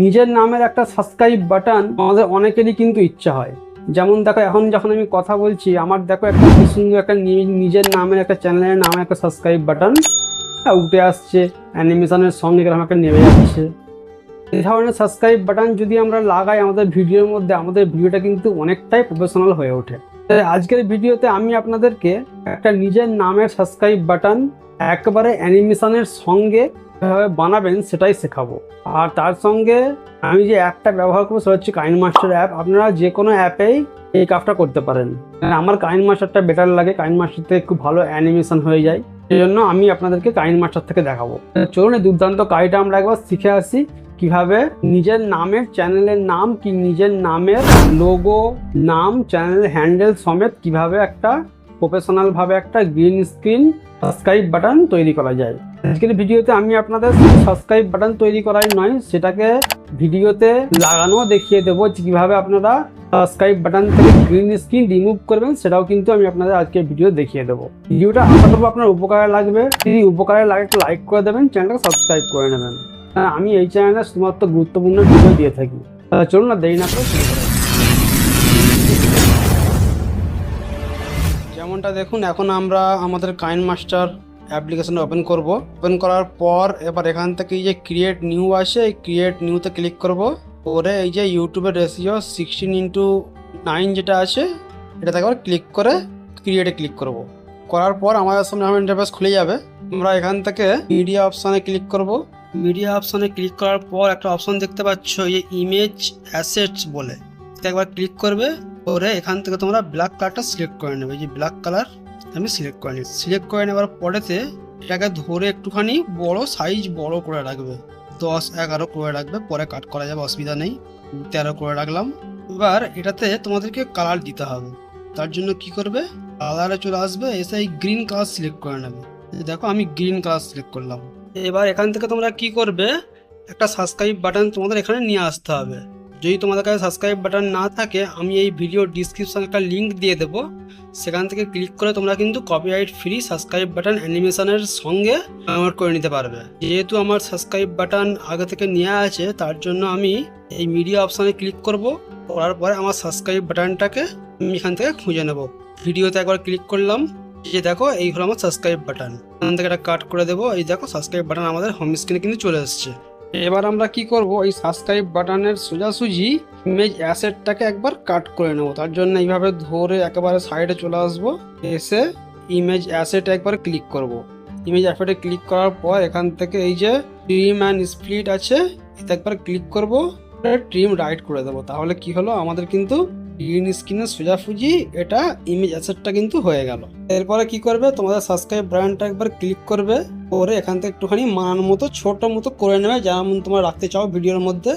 নিজের নামের একটা সাবস্ক্রাইব বাটন আমাদের অনেকেরই কিন্তু ইচ্ছা হয়। যেমন দেখো, এখন যখন আমি কথা বলছি, আমার দেখো একটা কি সুন্দর একটা নিজের নামের একটা চ্যানেলের নামে একটা সাবস্ক্রাইব বাটন উঠে আসছে অ্যানিমেশনের সঙ্গে এরকম একটা নেমে যাচ্ছে। এই ধরনের সাবস্ক্রাইব বাটন যদি আমরা লাগাই আমাদের ভিডিওর মধ্যে, আমাদের ভিডিওটা কিন্তু অনেকটাই প্রফেশনাল হয়ে ওঠে। আজকের ভিডিওতে আমি আপনাদেরকে একটা নিজের নামের সাবস্ক্রাইব বাটন একবারে অ্যানিমেশনের সঙ্গে কীভাবে বানাবেন সেটাই শেখাবো। আর তার সঙ্গে আমি যে অ্যাপটা ব্যবহার করব সেটা হচ্ছে কাইন মাস্টার অ্যাপ আপনারা যে কোনো অ্যাপেই এই কাজটা করতে পারেন। আমার কাইন মাস্টারটা বেটার লাগে। কাইন মাস্টার থেকে খুব ভালো অ্যানিমেশন হয়ে যায়। সেই জন্য আমি আপনাদেরকে কাইন মাস্টার থেকে দেখাবো। চলুন এই দুর্দান্ত কাজটা আমরা একবার শিখে আসি কীভাবে নিজের নামের চ্যানেলের নাম কি নিজের নামের লোগো নাম চ্যানেল হ্যান্ডেল সমেত কীভাবে একটা প্রফেশনাল ভাবে একটা গ্রিন স্ক্রিন সাবস্ক্রাইব বাটন তৈরি করা যায়। আজকের ভিডিওতে আমি আপনাদের সাবস্ক্রাইব বাটন তৈরি করাই নয়, সেটাকে ভিডিওতে লাগানো, দেখিয়ে দেবো কীভাবে আপনারা সাবস্ক্রাইব বাটন থেকে গ্রিন স্ক্রিন রিমুভ করবেন, সেটাও কিন্তু আমি আপনাদের আজকে ভিডিও দেখিয়ে দেবো। ভিডিওটা আশা করব আপনার উপকারে লাগবে। যদি উপকারে লাগে, একটা লাইক করে দেবেন চ্যানেলটা সাবস্ক্রাইব করে নেবেন। আমি এই চ্যানেলে শুধুমাত্র গুরুত্বপূর্ণ ভিডিও দিয়ে থাকি। চলুন না, দেরি না করে। যেমনটা দেখুন, এখন আমরা আমাদের কাইন মাস্টার অ্যাপ্লিকেশন ওপেন করব। ওপেন করার পর এবার এখান থেকে যে ক্রিয়েট নিউ আছে এই ক্রিয়েট নিউতে ক্লিক করব। পরে এই যে ইউটিউবের রেসিও সিক্সটিন ইন্টু নাইন যেটা আছে এটাতে একবার ক্লিক করে ক্রিয়েটে ক্লিক করব। করার পর আমাদের সামনে আমার ইন্টারফেস খুলে যাবে। আমরা এখান থেকে মিডিয়া অপশানে ক্লিক করব। মিডিয়া অপশানে ক্লিক করার পর একটা অপশান দেখতে পাচ্ছ, এই ইমেজ অ্যাসেটস বলে। একবার ক্লিক করবে। করে এখান থেকে তোমরা ব্ল্যাক কালারটা সিলেক্ট করে নেবে। যে ব্ল্যাক কালার আমি সিলেক্ট করে নিই সিলেক্ট করে নেবার পরেতে এটাকে ধরে একটুখানি বড় সাইজ বড় করে রাখবে। দশ, এগারো করে রাখবে। পরে কাট করা যাবে, অসুবিধা নেই। তেরো করে রাখলাম। এবার এটাতে তোমাদেরকে কালার দিতে হবে। তার জন্য কি করবে? কালারে চলে আসবে, এসে এই গ্রিন কালার সিলেক্ট করে নেবে। দেখো, আমি গ্রিন কালার সিলেক্ট করলাম। এবার এখান থেকে তোমরা কি করবে? একটা সাবস্ক্রাইব বাটন তোমাদের এখানে নিয়ে আসতে হবে। যদি তোমাদের কাছে সাবস্ক্রাইব বাটন না থাকে, আমি এই ভিডিও ডিসক্রিপশনে একটা লিঙ্ক দিয়ে দেবো। সেখান থেকে ক্লিক করে তোমরা কিন্তু কপিরাইট ফ্রি সাবস্ক্রাইব বাটন অ্যানিমেশনের সঙ্গে ডাউনলোড করে নিতে পারবে। যেহেতু আমার সাবস্ক্রাইব বাটন আগে থেকে নেওয়া আছে, তার জন্য আমি এই মিডিয়া অপশানে ক্লিক করব। করার পরে আমার সাবস্ক্রাইব বাটনটাকে আমি এখান থেকে খুঁজে নেব। ভিডিওতে একবার ক্লিক করলাম যে দেখো, এই হলো আমার সাবস্ক্রাইব বাটন এখান থেকে একটা কাট করে দেবো। এই দেখো সাবস্ক্রাইব বাটন আমাদের হোম স্ক্রিনে কিন্তু চলে এসেছে। এবার আমরা কি করব? এই সাবস্ক্রাইব বাটনের সোজাসুজি ইমেজ অ্যাসেটটাকে একবার কাট করে নেব। তার জন্য এইভাবে ধরে একেবারে সাইডে চলে আসব। এসে ইমেজ অ্যাসেট একবার ক্লিক করব। ইমেজ অ্যাসেটে ক্লিক করার পর এখান থেকে এই যে ট্রিম অ্যান্ড স্প্লিট আছে এতে একবার ক্লিক করব। ট্রিম রাইট করে দেবো। তাহলে কি হলো? আমাদের কিন্তু গ্রিন স্ক্রিনে সোজাসুজি এটা ইমেজ অ্যাসেটটা কিন্তু হয়ে গেল। এরপরে কি করবে? তোমাদের সাবস্ক্রাইব ব্র্যান্ডটা একবার ক্লিক করবে। করে এখান থেকে একটুখানি মানার মতো, ছোট মতো করে নেবে। যেমন তোমরা রাখতে চাও ভিডিওর মধ্যে,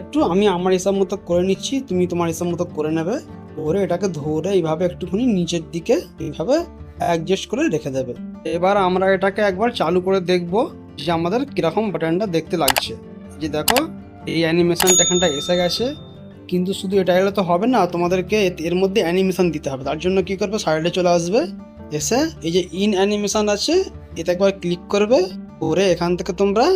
একটু আমি আমার হিসাব মতো করে নিচ্ছি, তুমি তোমার হিসাব মতো করে নেবে। করে এটাকে ধরে এইভাবে একটুখানি নিচের দিকে এইভাবে অ্যাডজাস্ট করে রেখে দেবে। এবার আমরা এটাকে একবার চালু করে দেখব যে আমাদের কীরকম বাটনটা দেখতে লাগছে। যে দেখো, এই অ্যানিমেশনটা এখানটা এসে গেছে। কিন্তু শুধু এটা এলে তো হবে না, তোমাদেরকে এর মধ্যে অ্যানিমেশন দিতে হবে। তার জন্য কি করবে? সাইডে চলে আসবে। এসে এই যে ইন অ্যানিমেশন আছে, এটা একবার ক্লিক করবে, করে এখান থেকে তোমরা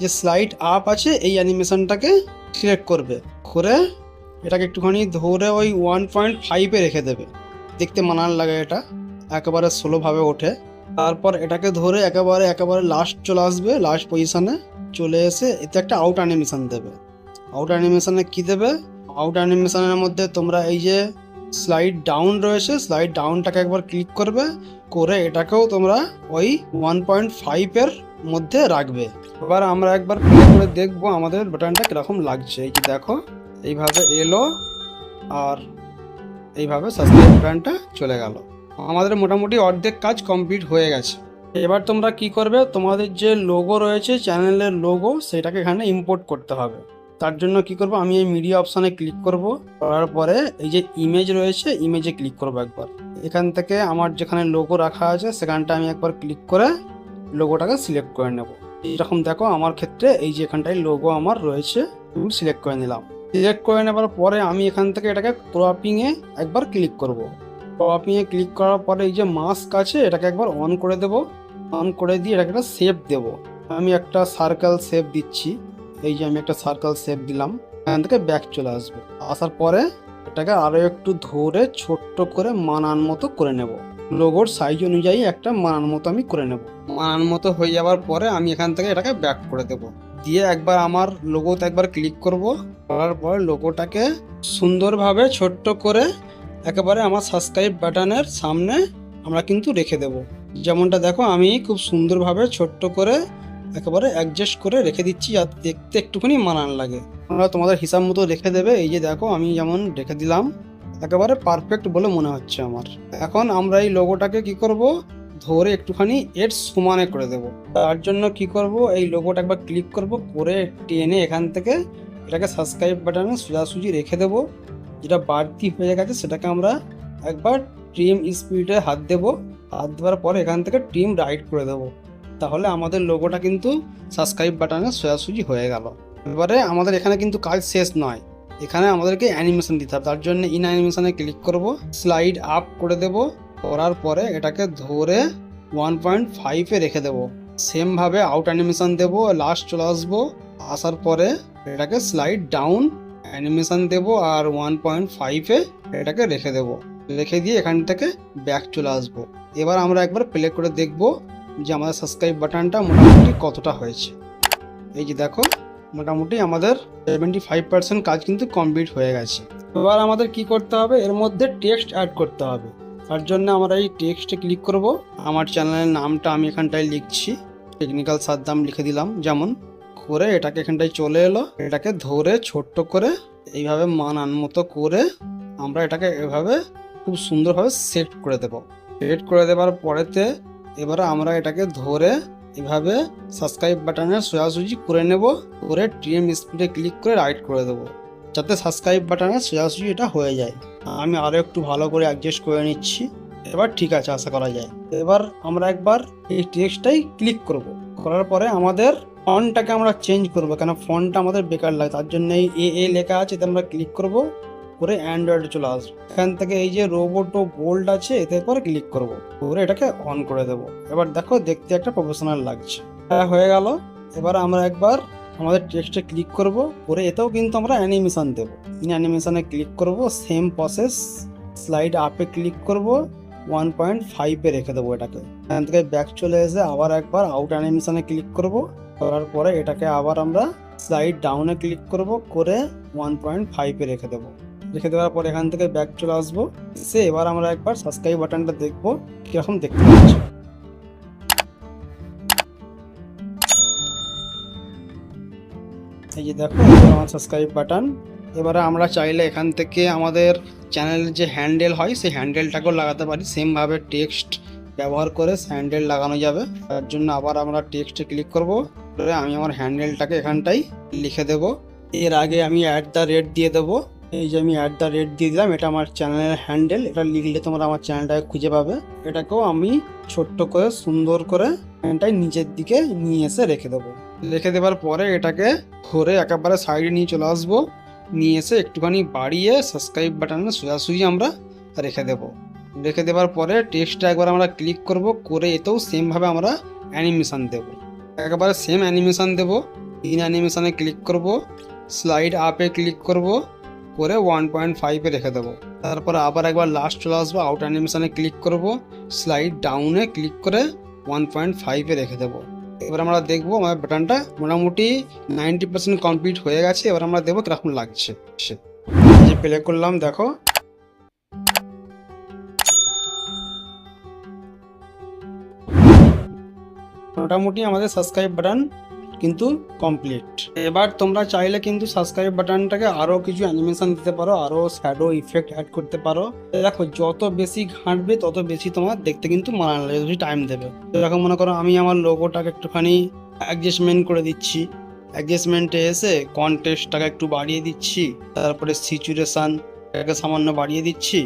যে স্লাইড আপ আছে, এই অ্যানিমেশনটাকে সিলেক্ট করবে। করে এটাকে একটুখানি ধরে ওই ওয়ান পয়েন্ট ফাইভে রেখে দেবে। দেখতে মানান লাগে এটা, একেবারে স্লোভাবে ওঠে। তারপর এটাকে ধরে একেবারে একেবারে লাস্ট চলে আসবে লাস্ট পজিশনে চলে এসে এতে একটা আউট অ্যানিমেশন দেবে। আউট অ্যানিমেশানে কি দেবে? আউট অ্যানিমেশনের মধ্যে তোমরা এই যে স্লাইড ডাউন রয়েছে স্লাইড ডাউনটাকে একবার ক্লিক করবে, করে এটাকেও তোমরা ওই ওয়ান পয়েন্ট ফাইভের মধ্যে রাখবে। এবার আমরা একবার প্লে করে দেখব আমাদের বাটনটা কীরকম লাগছে। এই যে দেখো, এইভাবে এলো আর এইভাবে সাবস্ক্রাইব বাটনটা চলে গেল। আমাদের মোটামুটি অর্ধেক কাজ কমপ্লিট হয়ে গেছে। এবার তোমরা কি করবে? তোমাদের যে লোগো রয়েছে চ্যানেলের লোগো সেটাকে এখানে ইম্পোর্ট করতে হবে। তার জন্য কি করব? আমি এই মিডিয়া অপশানে ক্লিক করব। করার পরে এই যে ইমেজ রয়েছে ইমেজে ক্লিক করব একবার। এখান থেকে আমার যেখানে লোগো রাখা আছে, সেখানটা আমি একবার ক্লিক করে লোগোটাকে সিলেক্ট করে নেব। এরকম দেখো, আমার ক্ষেত্রে এই যে এখানটায় লোগো আমার রয়েছে, আমি সিলেক্ট করে নিলাম। সিলেক্ট করে নেবার পরে আমি এখান থেকে এটাকে ক্রপিংয়ে একবার ক্লিক করব। ক্রপিংয়ে ক্লিক করার পরে এই যে মাস্ক আছে, এটাকে একবার অন করে দেব। অন করে দিয়ে এটাকে একটা শেপ দেব। আমি একটা সার্কেল শেপ দিচ্ছি। এই যে আমি একটা সার্কেল শেপ দিলাম, এখান থেকে ব্যাক চলে আসবে। আসার পরে এটাকে আরও একটু ধরে ছোট্ট করে মানান মতো করে নেব। লোগোর সাইজ অনুযায়ী একটা মানান মতো আমি করে নেব। মানান মতো হয়ে যাওয়ার পরে আমি এখান থেকে এটাকে ব্যাক করে দেব। দিয়ে একবার আমার লোগোতে একবার ক্লিক করব। করার পর লোগোটাকে সুন্দরভাবে ছোট্ট করে একেবারে আমার সাবস্ক্রাইব বাটনের সামনে আমরা কিন্তু রেখে দেব। যেমনটা দেখো, আমি খুব সুন্দরভাবে ছোট্ট করে একেবারে অ্যাডজাস্ট করে রেখে দিচ্ছি যাতে দেখতে একটুখানি মানান লাগে। তোমরা তোমাদের হিসাব মতো রেখে দেবে, এই যে দেখো আমি যেমন রেখে দিলাম, একেবারে পারফেক্ট বলে মনে হচ্ছে আমার। এখন আমরা এই লোগোটাকে কি করব? ধরে একটুখানি এর সমানে করে দেব। তার জন্য কি করব? এই লোগোটা একবার ক্লিক করব, করে টেনে এখান থেকে এটাকে সাবস্ক্রাইব বাটনে সোজাসুজি রেখে দেব। যেটা বাড়তি হয়ে গেছে, সেটাকে আমরা একবার ট্রিম স্পিডে হাত দেব। হাত দেওয়ার পরে এখান থেকে ট্রিম রাইট করে দেব। তাহলে আমাদের লোগোটা কিন্তু সাবস্ক্রাইব বাটনে সোজাসুজি হয়ে গেল। এবারে আমাদের এখানে কিন্তু কাজ শেষ নয়। এখানে আমাদেরকে অ্যানিমেশন দিতে হবে। তার জন্য ইন অ্যানিমেশনে ক্লিক করব স্লাইড আপ করে দেব, করার পরে এটাকে ধরে ওয়ান পয়েন্ট ফাইভে রেখে দেবো। সেমভাবে আউট অ্যানিমেশন দেবো লাস্ট চলে আসব, আসার পরে এটাকে স্লাইড ডাউন অ্যানিমেশন দেবো আর ওয়ান পয়েন্ট ফাইভে এটাকে রেখে দেবো। রেখে দিয়ে এখান থেকে ব্যাক চলে আসব। এবার আমরা একবার প্লে করে দেখব যে আমাদের সাবস্ক্রাইব বাটনটা মোটামুটি কতটা হয়েছে। এই যে দেখো, মোটামুটি আমাদের সেভেন্টি ফাইভ পার্সেন্ট কাজ কিন্তু কমপ্লিট হয়ে গেছে। এবার আমাদের কি করতে হবে? এর মধ্যে টেক্সট অ্যাড করতে হবে। তার জন্য আমরা এই টেক্সটে ক্লিক করব। আমার চ্যানেলের নামটা আমি এখানটায় লিখছি। টেকনিক্যাল সাদ্দাম লিখে দিলাম, যেমন করে এটাকে এখানটায় চলে এলো। এটাকে ধরে ছোট্ট করে এইভাবে মানান মতো করে আমরা এটাকে এভাবে খুব সুন্দরভাবে সেট করে দেব। সেট করে দেওয়ার পরেতে এবারে আমরা এটাকে ধরে এভাবে সাবস্ক্রাইব বাটনে সোজাসুজি করে নেব, করে টিএম স্পিডে ক্লিক করে রাইট করে দেবো, যাতে সাবস্ক্রাইব বাটনে সোজাসুজি এটা হয়ে যায়। আমি আরও একটু ভালো করে অ্যাডজাস্ট করে নিচ্ছি, এবার ঠিক আছে আশা করা যায়। এবার আমরা একবার এই টেক্সটটাই ক্লিক করব, করার পরে আমাদের ফন্টটাকে আমরা চেঞ্জ করব, কেন ফন্টটা আমাদের বেকার লাগে, তার জন্য এই এ লেখা আছে এতে আমরা ক্লিক করব। করে অ্যান্ড্রয়েডে চলে আসবে। এখান থেকে এই যে রোবট ও বোল্ড আছে, এতে করে ক্লিক করব। করে এটাকে অন করে দেব। এবার দেখো দেখতে একটা প্রফেশনাল লাগছে। হ্যাঁ হয়ে গেল। এবার আমরা একবার আমাদের টেক্সটে ক্লিক করব। করে এতেও কিন্তু আমরা অ্যানিমেশন দেবো। অ্যানিমেশনে ক্লিক করব সেম প্রসেস স্লাইড আপে ক্লিক করব ওয়ান পয়েন্ট ফাইভে রেখে দেবো এটাকে। এখান থেকে ব্যাক চলে এসে আবার একবার আউট অ্যানিমেশনে ক্লিক করব। করার পরে এটাকে আবার আমরা স্লাইড ডাউনে ক্লিক করব। করে ওয়ান পয়েন্ট ফাইভে রেখে দেবো। রেখে দেওয়ার পর এখান থেকে ব্যাক চলে আসব। এসে এবার আমরা একবার সাবস্ক্রাইব বাটনটা দেখব, কীরকম দেখতে পাচ্ছি এই যে দেখো আমার সাবস্ক্রাইব বাটন এবারে আমরা চাইলে এখান থেকে আমাদের চ্যানেলের যে হ্যান্ডেল হয়, সেই হ্যান্ডেলটাকেও লাগাতে পারি। সেমভাবে টেক্সট ব্যবহার করে হ্যান্ডেল লাগানো যাবে। তার জন্য আবার আমরা টেক্সটে ক্লিক করব। করে আমি আমার হ্যান্ডেলটাকে এখানটাই লিখে দেব। এর আগে আমি অ্যাট দ্য রেট দিয়ে দেবো। এই যে আমি অ্যাট দ্য রেট দিয়ে দিলাম, এটা আমার চ্যানেলের হ্যান্ডেল এটা লিখলে তোমরা আমার চ্যানেলটাকে খুঁজে পাবে। এটাকেও আমি ছোট্ট করে, সুন্দর করে এখানটায় নিচের দিকে নিয়ে এসে রেখে দেবো। রেখে দেওয়ার পরে এটাকে ধরে একেবারে সাইডে নিয়ে চলে আসব। নিয়ে এসে একটুখানি বাড়িয়ে সাবস্ক্রাইব বাটনে সোজাসুজি আমরা রেখে দেব। রেখে দেওয়ার পরে টেক্সটটা একবার আমরা ক্লিক করব, করে এতেও সেমভাবে আমরা অ্যানিমেশান দেব। একেবারে সেম অ্যানিমেশান দেব। ইন অ্যানিমেশানে ক্লিক করব স্লাইড আপে ক্লিক করব করে ওয়ান পয়েন্ট ফাইভে রেখে দেবো। তারপর আবার একবার লাস্ট চলে আসব আউট অ্যানিমেশনে ক্লিক করব স্লাইড ডাউনে ক্লিক করে ওয়ান পয়েন্ট ফাইভে রেখে দেবো। এবার আমরা দেখব আমার বাটনটা মোটামুটি নাইনটি পার্সেন্ট কমপ্লিট হয়ে গেছে, এবার আমরা দেখব কীরকম লাগছে। যে প্লে করলাম, দেখো। মোটামুটি আমাদের সাবস্ক্রাইব বাটন কিন্তু কমপ্লিট এবার তোমরা চাইলে কিন্তু সাবস্ক্রাইব বাটনটাকে আরও কিছু অ্যানিমেশন দিতে পারো আরও শ্যাডো ইফেক্ট অ্যাড করতে পারো। দেখো, যত বেশি ঘাঁটবে, তত বেশি তোমার দেখতে কিন্তু মানানো লাগে বেশি টাইম দেবে। দেখো, মনে করো আমি আমার লোগোটাকে একটুখানি অ্যাডজাস্টমেন্ট করে দিচ্ছি। অ্যাডজাস্টমেন্টে এসে কন্টেস্টটাকে একটু বাড়িয়ে দিচ্ছি। তারপরে সিচুয়েশান এটাকে সামান্য বাড়িয়ে দিচ্ছি।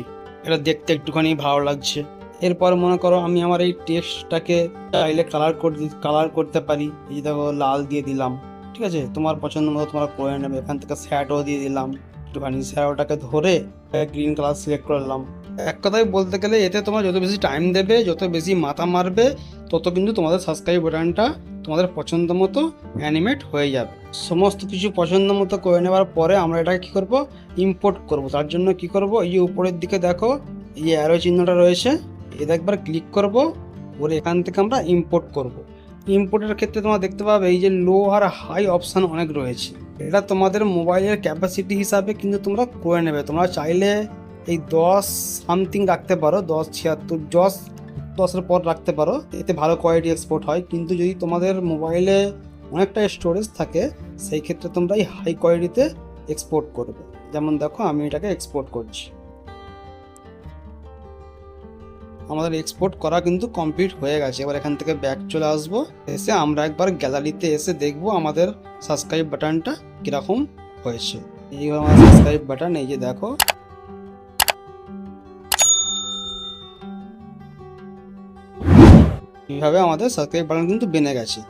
এটা দেখতে একটুখানি ভালো লাগছে। এরপর মনে করো আমি আমার এই টেক্সটটাকে চাইলে কালার কালার করতে পারি। এই যে দেখো লাল দিয়ে দিলাম, ঠিক আছে? তোমার পছন্দ মতো তোমরা করে নেবে। এখান থেকে শ্যাডো দিয়ে দিলাম। একটুখানি শ্যাডোটাকে ধরে গ্রিন কালার সিলেক্ট করলাম এক কথায় বলতে গেলে এতে তোমার যত বেশি টাইম দেবে, যত বেশি মাথা মারবে, তত কিন্তু তোমাদের সাবস্ক্রাইব বাটনটা তোমাদের পছন্দ মতো অ্যানিমেট হয়ে যাবে। সমস্ত কিছু পছন্দ মতো করে নেওয়ার পরে আমরা এটাকে কী করব? ইম্পোর্ট করব। তার জন্য কি করব? এই উপরের দিকে দেখো, এই অ্যারো চিহ্নটা রয়েছে এটা একবার ক্লিক করব, ওর এখান থেকে আমরা ইম্পোর্ট করব। ইম্পোর্টের ক্ষেত্রে তোমরা দেখতে পাবে এই যে লো আর হাই অপশান অনেক রয়েছে। এটা তোমাদের মোবাইলের ক্যাপাসিটি হিসাবে কিন্তু তোমরা করে নেবে। তোমরা চাইলে এই দশ সামথিং রাখতে পারো, দশ, ছিয়াত্তর, দশ, দশের পর রাখতে পারো। এতে ভালো কোয়ালিটি এক্সপোর্ট হয়। কিন্তু যদি তোমাদের মোবাইলে অনেকটা স্টোরেজ থাকে, সেই ক্ষেত্রে তোমরা এই হাই কোয়ালিটিতে এক্সপোর্ট করবে। যেমন দেখো, আমি এটাকে এক্সপোর্ট করছি। আমাদের এক্সপোর্ট করা কিন্তু কমপ্লিট হয়ে গেছে। এবার এখান থেকে ব্যাক চলে আসব। এসে আমরা একবার গ্যালারিতে এসে দেখব আমাদের সাবস্ক্রাইব বাটনটা কীরকম হয়েছে। এই হলো আমার সাবস্ক্রাইব বাটন এই যে দেখো। এইভাবে আমাদের সাবস্ক্রাইব বাটন কিন্তু বেনে গেছে।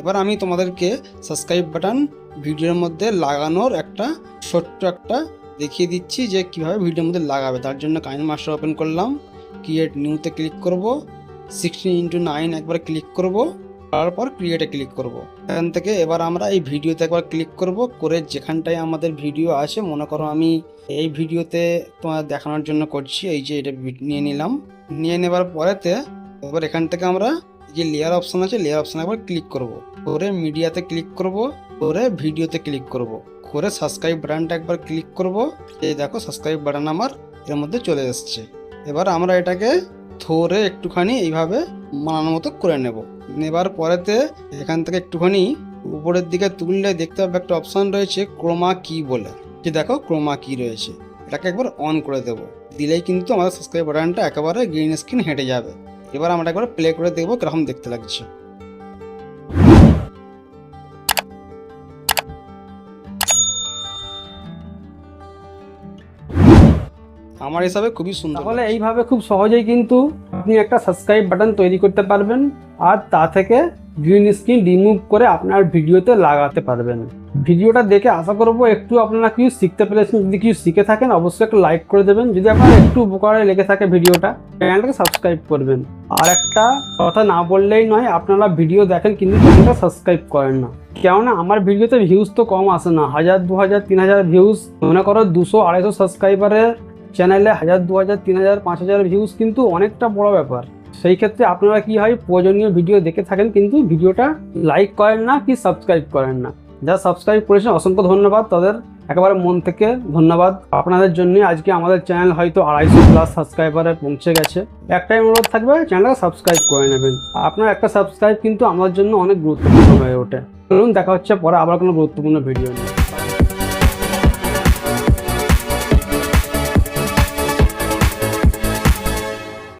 এবার আমি তোমাদেরকে সাবস্ক্রাইব বাটন ভিডিওর মধ্যে লাগানোর একটা ছোট্ট একটা দেখিয়ে দিচ্ছি যে কীভাবে ভিডিওর মধ্যে লাগাবে। তার জন্য কাইন মাস্টার ওপেন করলাম। ক্রিয়েট নিউতে ক্লিক করব সিক্সটিন ইন্টু নাইন একবার ক্লিক করব, তারপর ক্রিয়েটে ক্লিক করব। এখান থেকে এবার আমরা এই ভিডিওতে একবার ক্লিক করব, করে যেখানটায় আমাদের ভিডিও আছে, মনে করো আমি এই ভিডিওতে তোমার দেখানোর জন্য করছি, এই যে এটা নিয়ে নিলাম। নিয়ে নেবার পরেতে এবার এখান থেকে আমরা যে লেয়ার অপশন আছে লেয়ার অপশন একবার ক্লিক করব। করে মিডিয়াতে ক্লিক করব, করে ভিডিওতে ক্লিক করব। করে সাবস্ক্রাইব বাটনটা একবার ক্লিক করব, এই দেখো সাবস্ক্রাইব বাটন আমার এর মধ্যে চলে এসেছে। এবার আমরা এটাকে ধরে একটুখানি এইভাবে মানানোর মতো করে নেব। নেবার পরেতে এখান থেকে একটুখানি উপরের দিকে তুললে দেখতে পাবে একটা অপশান রয়েছে ক্রোমা কি বলে। যে দেখো ক্রোমা কি রয়েছে, এটাকে একবার অন করে দেবো। দিলেই কিন্তু আমাদের সাবস্ক্রাইব বাটনটা একেবারে গ্রিন স্ক্রিন হেঁটে যাবে। এবার আমরা একবার প্লে করে দেখব কীরকম দেখতে লাগছে। আমার হিসাবে খুবই সুন্দর তাহলে এইভাবে খুব সহজেই কিন্তু আপনি একটা সাবস্ক্রাইব বাটন তৈরি করতে পারবেন আর তা থেকে গ্রিন স্ক্রিন রিমুভ করে আপনার ভিডিওতে লাগাতে পারবেন। ভিডিওটা দেখে আশা করব একটু আপনারা কিছু শিখতে পেরেছেন যদি কিছু শিখে থাকেন অবশ্যই একটু লাইক করে দেবেন। যদি আপনার একটু উপকারে লেগে থাকে ভিডিওটা চ্যানেলটাকে সাবস্ক্রাইব করবেন। আর একটা কথা না বললেই নয় আপনারা ভিডিও দেখেন কিন্তু চ্যানেলটা সাবস্ক্রাইব করেন না। কেননা আমার ভিডিওতে ভিউজ তো কম আসে না হাজার দু হাজার তিন হাজার ভিউজ মনে করো দুশো আড়াইশো সাবস্ক্রাইবারের চ্যানেলে হাজার, দু হাজার, তিন হাজার, পাঁচ হাজার ভিউজ কিন্তু অনেকটা বড় ব্যাপার। সেই ক্ষেত্রে আপনারা কি হয়, প্রয়োজনীয় ভিডিও দেখে থাকেন, কিন্তু ভিডিওটা লাইক করেন না কি সাবস্ক্রাইব করেন না। যারা সাবস্ক্রাইব করেছেন, অসংখ্য ধন্যবাদ তাদের। একেবারে মন থেকে ধন্যবাদ। আপনাদের জন্য আজকে আমাদের চ্যানেল হয়তো আড়াইশো প্লাস সাবস্ক্রাইবারে পৌঁছে গেছে। একটাই অনুরোধ থাকবে চ্যানেলটা সাবস্ক্রাইব করে নেবেন। আপনার একটা সাবস্ক্রাইব কিন্তু আমাদের জন্য অনেক গুরুত্বপূর্ণ হয়ে ওঠে। চলুন, দেখা হচ্ছে পরে আবার কোনো গুরুত্বপূর্ণ ভিডিও নিয়ে।